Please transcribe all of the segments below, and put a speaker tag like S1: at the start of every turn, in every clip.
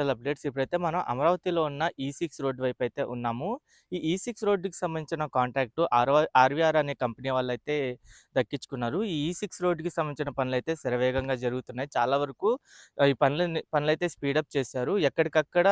S1: Hospital updates ఇప్పుడైతే మనం అమరావతిలో ఉన్న e ఈ సిక్స్ రోడ్ వైపు అయితే ఉన్నాము. ఈ e ఈ సిక్స్ రోడ్డుకి సంబంధించిన కాంటాక్ట్ ఆర్వా ఆర్వీఆర్ అనే కంపెనీ వాళ్ళు అయితే దక్కించుకున్నారు. ఈ e ఈ సిక్స్ రోడ్డుకి సంబంధించిన పనులు అయితే శరవేగంగా జరుగుతున్నాయి. చాలా వరకు ఈ పనులు పనులు అయితే స్పీడప్ చేశారు. ఎక్కడికక్కడ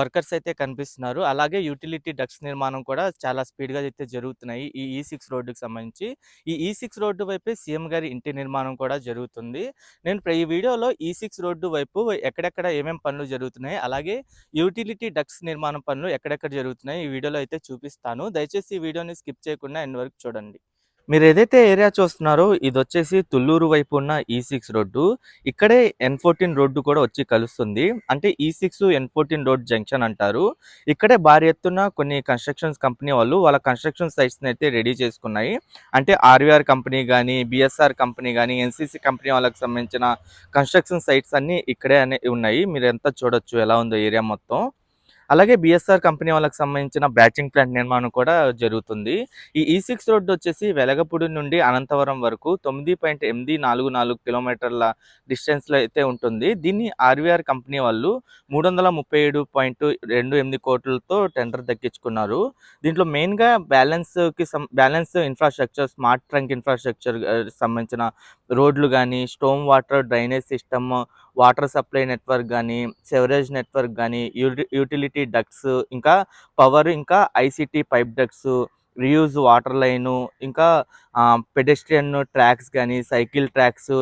S1: వర్కర్స్ అయితే కనిపిస్తున్నారు. అలాగే యూటిలిటీ డక్స్ నిర్మాణం కూడా చాలా స్పీడ్గా అయితే జరుగుతున్నాయి ఈ ఈ సిక్స్ రోడ్డుకి సంబంధించి. ఈ ఈ సిక్స్ రోడ్డు వైపే సీఎం గారి ఇంటి నిర్మాణం కూడా జరుగుతుంది. నేను ఈ వీడియోలో ఈ సిక్స్ రోడ్డు వైపు ఎక్కడెక్కడ ఏమేమి పనులు జరుగుతున్నాయి అలాగే యూటిలిటీ డక్స్ నిర్మాణం పనులు ఎక్కడెక్కడ జరుగుతున్నాయి ఈ వీడియోలో అయితే చూపిస్తాను. దయచేసి ఈ వీడియోని స్కిప్ చేయకుండా ఎండ్ వరకు చూడండి. మీరు ఏదైతే ఏరియా చూస్తున్నారో ఇది వచ్చేసి తుళ్ళూరు వైపు ఉన్న ఈ e సిక్స్ రోడ్డు. ఇక్కడే ఎన్ ఫోర్టీన్ రోడ్డు కూడా వచ్చి కలుస్తుంది. అంటే ఈ six N fourteen road junction అంటారు. ఇక్కడే భారీ ఎత్తున కొన్ని కన్స్ట్రక్షన్స్ కంపెనీ వాళ్ళు వాళ్ళ కన్స్ట్రక్షన్ సైట్స్ని అయితే రెడీ చేసుకున్నాయి. అంటే ఆర్వీఆర్ కంపెనీ కానీ బిఎస్ఆర్ కంపెనీ కానీ ఎన్సీసీ కంపెనీ వాళ్ళకి సంబంధించిన కన్స్ట్రక్షన్ సైట్స్ అన్నీ ఇక్కడే అనే ఉన్నాయి. మీరు ఎంత చూడొచ్చు ఎలా ఉందో ఏరియా మొత్తం. అలాగే బిఎస్ఆర్ కంపెనీ వాళ్ళకి సంబంధించిన బ్యాచింగ్ ప్లాంట్ నిర్మాణం కూడా జరుగుతుంది. ఈ e ఈ సిక్స్ రోడ్డు వచ్చేసి వెలగపూడి నుండి అనంతవరం వరకు తొమ్మిది పాయింట్ ఎనిమిది నాలుగు నాలుగు కిలోమీటర్ల డిస్టెన్స్లో అయితే ఉంటుంది. దీన్ని ఆర్వీఆర్ కంపెనీ వాళ్ళు మూడు వందల ముప్పై ఏడు పాయింట్ రెండు ఎనిమిది కోట్లతో టెండర్ దక్కించుకున్నారు. దీంట్లో మెయిన్గా బ్యాలెన్స్కి సం balance infrastructure smart trunk infrastructure సంబంధించిన రోడ్లు కానీ storm water drainage system water supply network కానీ సెవరేజ్ నెట్వర్క్ కానీ యూటిలిటీ డక్స్ ఇంకా పవర్ ఇంకా ICT pipe ducts reuse water line ఇంకా పెడెస్ట్రియన్ ట్రాక్స్ కానీ సైకిల్ ట్రాక్స్